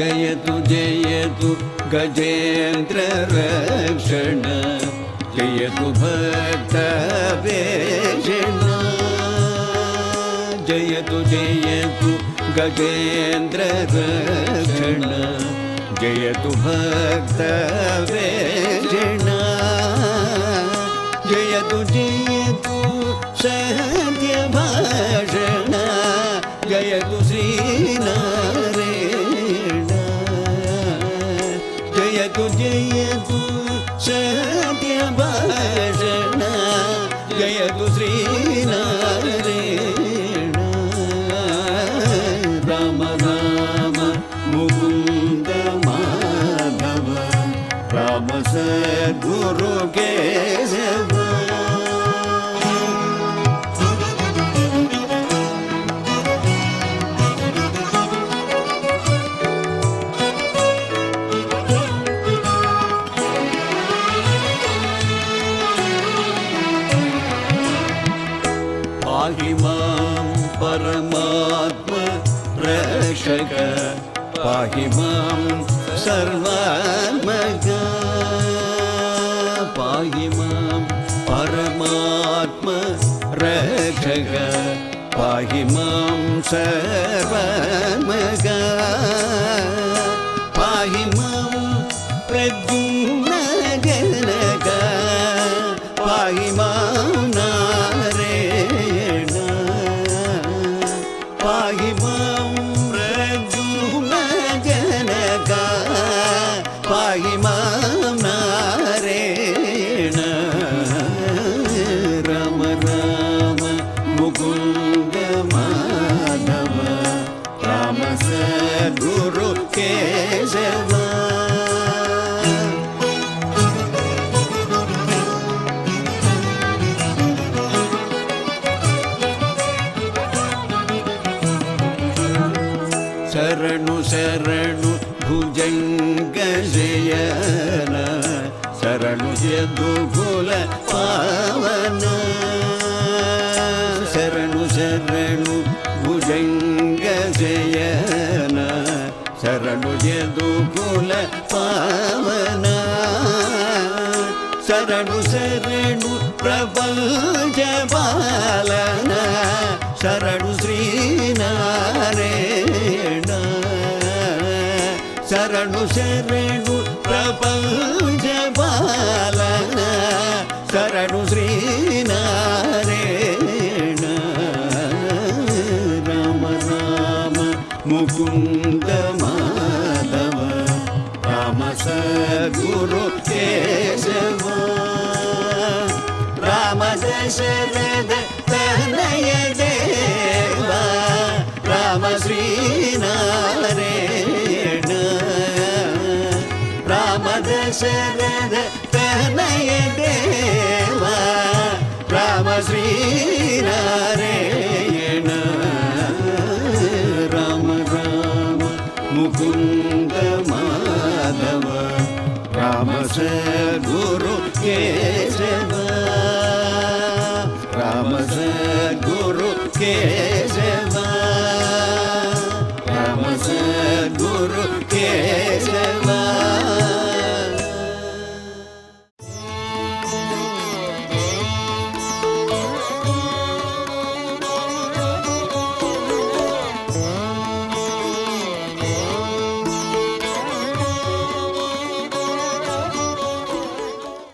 जयतु जयतु गजेन्द्ररक्षण जयतु भक्तवेषण जयतु जयतु गजेन्द्ररक्षण जयतु भक्तवेषण जयतु जयतु सत्यभाषण Hazır guru gezildi Pahimam Paramatma Rashaka Pahimam Sarvamaga मां सर्वात्मक पाहि मां परमात्म रक्षक पाहि मां सर्वात्मक पाहि मां प्रद्युम्नजनक செவா சரணு சரணு ಭುಜಂಗಜಯನ ಶರಣು ಯದು ಕುಲ ಪಾವನ ಶರಣು ಶರಣು ಭುಜಂಗಜಯನ శరణు యదుకుల పావన. శరణు శరణు ప్రపంచ పాలన. శరణు శ్రీనారాయణ. శరణు శరణు ప్రపంచ పాలన. శరణు శ్రీనారాయణ. రామ రామ ముకుంద सद्गुरु केशव राम दशरथ तनय देवा राम श्रीनारायण राम दशरथ तनय देवा राम श्रीनारायण राम राम मुकुन्द माधव राम से गुरु केशव राम से गुरु केशव राम से गुरु केशव